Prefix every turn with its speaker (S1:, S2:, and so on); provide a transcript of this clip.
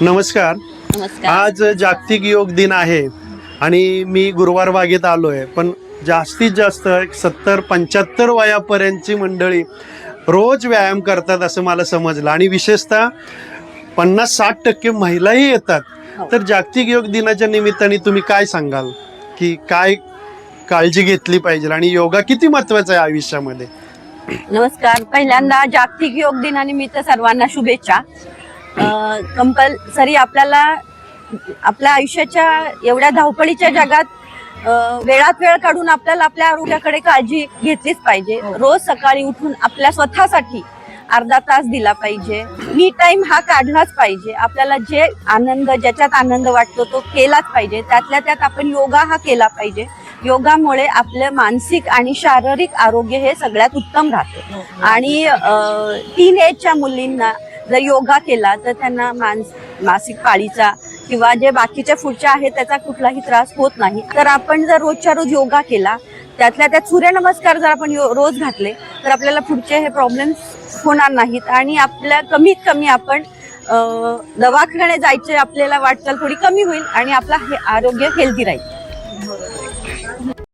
S1: नमस्कार.
S2: नमस्कार.
S1: आज जागतिक योग दिन आहे आणि मी गुरुवार बागेत आलो आहे पण जास्तीत जास्त एक सत्तर पंच्याहत्तर वयापर्यंतची मंडळी रोज व्यायाम करतात असं मला समजलं. आणि विशेषतः पन्नास साठ टक्के महिलाही येतात.
S2: हो.
S1: तर जागतिक योग दिनाच्या निमित्ताने तुम्ही काय सांगाल? की काय काळजी घेतली पाहिजे? आणि योगा किती महत्त्वाचा आहे आयुष्यामध्ये?
S2: नमस्कार. पहिल्यांदा जागतिक योग दिनानिमित्त सर्वांना शुभेच्छा. कंपल्सरी आपल्याला आपल्या आयुष्याच्या एवढ्या धावपळीच्या जगात वेळात वेळ काढून आपल्याला आपल्या आरोग्याकडे काळजी घेतलीच पाहिजे. रोज सकाळी उठून आपल्या स्वतःसाठी अर्धा तास दिला पाहिजे. मी टाइम हा काढलाच पाहिजे. आपल्याला जे आनंद ज्याच्यात आनंद वाटतो तो केलाच पाहिजे. त्यातल्या त्यात आपण योगा हा केला पाहिजे. योगामुळे आपलं मानसिक आणि शारीरिक आरोग्य हे सगळ्यात उत्तम राहते. आणि टीन एजच्या मुलींना जर योगा केला तर त्यांना मानस मासिक पाळीचा किंवा जे बाकीच्या पुढच्या आहेत त्याचा कुठलाही त्रास होत नाही. तर आपण जर रोजच्या रोज योगा केला त्यातल्या त्यात सूर्यनमस्कार जर आपण यो- रोज घातले तर आपल्याला पुढचे हे प्रॉब्लेम्स होणार नाहीत. आणि आपल्या कमीत कमी आपण दवाखाने जायचे आपल्याला वाटचाल थोडी कमी होईल आणि आपला हे आरोग्य हेल्दी राहील.